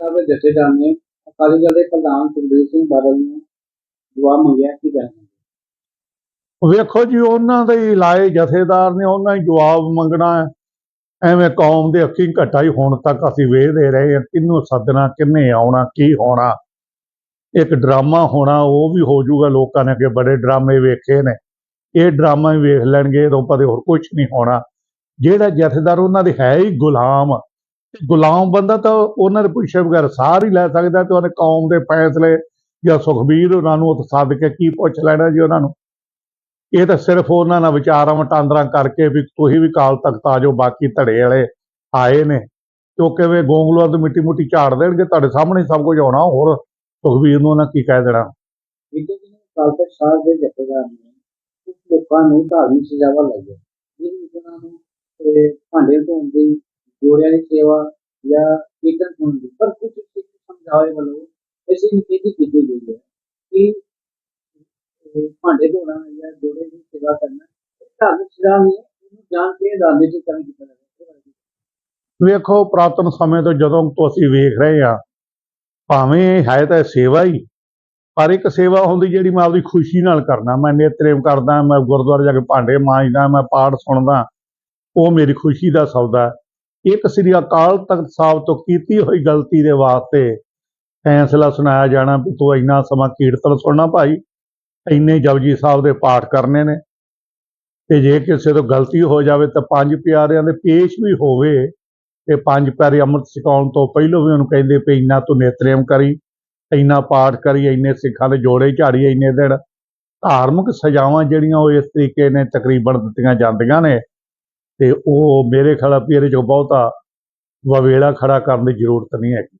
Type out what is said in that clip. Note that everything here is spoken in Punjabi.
ਸਾਹਿਬ ਜਥੇਦਾਰ ਨੇ ਅਕਾਲੀ ਦਲ ਦੇ ਪ੍ਰਧਾਨ ਸੁਖਬੀਰ ਸਿੰਘ ਬਾਦਲ ਨੂੰ ਜਵਾਬ ਮੰਗਿਆ ਕੀ ਕਹਿਣਾ ਵੇਖੋ ਜੀ, ਉਹਨਾਂ ਦੇ ਹੀ ਲਾਏ ਜਥੇਦਾਰ ਨੇ, ਉਹਨਾਂ ਹੀ ਜਵਾਬ ਮੰਗਣਾ ਹੈ। ਐਵੇਂ ਕੌਮ ਦੇ ਅੱਖੀਂ ਘਟਾ ਹੀ ਹੁਣ ਤੱਕ ਅਸੀਂ ਵੇਖਦੇ ਰਹੇ ਹਾਂ, ਕਿਹਨੂੰ ਸੱਦਣਾ ਕਿੰਨੇ ਆਉਣਾ, ਕੀ ਹੋਣਾ। ਇੱਕ ਡਰਾਮਾ ਹੋਣਾ, ਉਹ ਵੀ ਹੋ ਜਾਊਗਾ, ਲੋਕਾਂ ਨੇ ਕਿ ਬੜੇ ਡਰਾਮੇ ਵੇਖੇ ਨੇ। ਇਹ ਡਰਾਮਾ ਹੀ ਵੇਖ ਲੈਣਗੇ ਤੋਂ ਪਤਾ ਹੋਰ ਕੁਝ ਨਹੀਂ ਹੋਣਾ। ਜਿਹੜਾ ਜਥੇਦਾਰ, ਉਹਨਾਂ ਦੇ ਹੈ ਹੀ ਗੁਲਾਮ। ਗੁਲਾਮ ਬੰਦਾ ਤਾਂ ਉਹਨਾਂ ਦੇ ਪੁੱਛੇ ਬਗੈਰ ਸਾਰ ਹੀ ਲੈ ਸਕਦਾ ਤੇ ਉਹਨੇ ਕੌਮ ਦੇ ਫੈਸਲੇ ਜਾਂ ਸੁਖਬੀਰ ਉਹਨਾਂ ਨੂੰ ਉੱਥੇ ਸੱਦ ਕੇ ਕੀ ਪੁੱਛ ਲੈਣਾ ਜੀ ਉਹਨਾਂ ਨੂੰ? ਇਹ ਤਾਂ ਸਿਰਫ ਉਹਨਾਂ ਨਾਲ ਵਿਚਾਰਾਂ ਵਟਾਂਦਰਾ ਕਰਕੇ ਵੀ ਤੁਸੀਂ ਵੀ ਕਾਲ ਤੱਕ ਆ ਜਾਓ, ਬਾਕੀ ਧੜੇ ਵਾਲੇ ਆਏ ਨੇ। ਕਿਉਂ ਕਿਵੇਂ ਗੋਂਗਲੂਆਂ ਤੋਂ ਮਿੱਟੀ ਮੁੱਟੀ ਝਾੜ ਦੇਣਗੇ? ਤੁਹਾਡੇ ਸਾਹਮਣੇ ਸਭ ਕੁਝ ਆਉਣਾ ਹੋਰ ਸੁਖਬੀਰ ਨੂੰ ਉਹਨਾਂ ਕੀ ਕਹਿ ਦੇਣਾ? ਬੀਤੇ ਦਿਨ ਅਕਾਲ ਤਖਤ ਸਾਹਿਬ ਦੇ ਜਥੇਦਾਰ ਨੇ ਕੁਝ ਲੋਕਾਂ ਨੂੰ ਧਾਰਮਿਕ ਸਜ਼ਾਵਾਂ ਲਾਈਆਂ। ਜਿਸ ਨੂੰ ਭਾਂਡੇ ਧੋਣ ਦੀ ਜੋੜਿਆਂ ਦੀ ਸੇਵਾ ਜਾਂ ਕੀਰਤਨ ਸੁਣਨ ਦੀ। ਪਰ ਕੁਝ ਸਿੱਖ ਸਮਝਾਵੇ ਵੱਲੋਂ ਐਸੀ ਨਿਖੇਧੀ ਕੀਤੀ ਗਈ ਹੈ ਕਿ ਭਾਂਡੇ ਧੋਣਾ ਜਾਂ ਜੋੜੇ ਦੀ ਸੇਵਾ ਕਰਨਾ ਧਾਰਮਿਕ ਸਜ਼ਾ ਨਹੀਂ ਜਾਣ ਕੇ ਦਾਦੇ ਚ ਕਰਨ ਕੀਤਾ ਵੇਖੋ, ਪ੍ਰਾਤਨ ਸਮੇਂ ਤੋਂ ਜਦੋਂ ਤੋਂ ਅਸੀਂ ਵੇਖ ਰਹੇ ਹਾਂ, ਭਾਵੇਂ ਹੈ ਤਾਂ ਸੇਵਾ ਹੀ, ਪਰ ਇੱਕ ਸੇਵਾ ਹੁੰਦੀ ਜਿਹੜੀ ਮੈਂ ਆਪਦੀ ਖੁਸ਼ੀ ਨਾਲ ਕਰਨਾ ਮੈਂ ਨੇਤਰੇਮ ਕਰਦਾ, ਮੈਂ ਗੁਰਦੁਆਰੇ ਜਾ ਕੇ ਭਾਂਡੇ ਮਾਂਜਦਾ, ਮੈਂ ਪਾਠ ਸੁਣਦਾ, ਉਹ ਮੇਰੀ ਖੁਸ਼ੀ ਦਾ ਸੌਦਾ ਹੈ। ਇੱਕ ਸ੍ਰੀ ਅਕਾਲ ਤਖਤ ਸਾਹਿਬ ਤੋਂ ਕੀਤੀ ਹੋਈ ਗਲਤੀ ਦੇ ਵਾਸਤੇ ਫੈਸਲਾ ਸੁਣਾਇਆ ਜਾਣਾ ਵੀ ਤੂੰ ਇੰਨਾ ਸਮਾਂ ਕੀਰਤਨ ਸੁਣਨਾ ਭਾਈ, ਇੰਨੇ ਜਪਜੀ ਸਾਹਿਬ ਦੇ ਪਾਠ ਕਰਨੇ ਨੇ। ਤੇ ਜੇ ਕਿਸੇ ਤੋਂ ਗਲਤੀ ਹੋ ਜਾਵੇ ਤਾਂ ਪੰਜ ਪਿਆਰਿਆਂ ਦੇ ਪੇਸ਼ ਵੀ ਹੋਵੇ ਤੇ ਪੰਜ ਪਿਆਰੇ ਅੰਮ੍ਰਿਤ ਛਕਾਉਣ ਤੋਂ ਪਹਿਲਾਂ ਵੀ ਉਹਨੂੰ ਕਹਿੰਦੇ ਵੀ ਇੰਨਾ ਤੂੰ ਨੇਤਰੇਮ ਕਰੀ, ਇੰਨਾ ਪਾਠ ਕਰੀ, ਇੰਨੇ ਸਿੱਖਾਂ ਦੇ ਜੋੜੇ ਝਾੜੀ ਇੰਨੇ ਦਿਨ। ਧਾਰਮਿਕ ਸਜ਼ਾਵਾਂ ਜਿਹੜੀਆਂ ਉਹ ਇਸ ਤਰੀਕੇ ਨੇ ਤਕਰੀਬਨ ਦਿੱਤੀਆਂ ਜਾਂਦੀਆਂ ਨੇ। ਤੇ ਉਹ ਮੇਰੇ ਖਿਆਲ ਵੀ ਇਹਦੇ 'ਚੋਂ ਬਹੁਤਾ ਵਵੇਲਾ ਖੜਾ ਕਰਨ ਦੀ ਜ਼ਰੂਰਤ ਨਹੀਂ ਹੈਗੀ।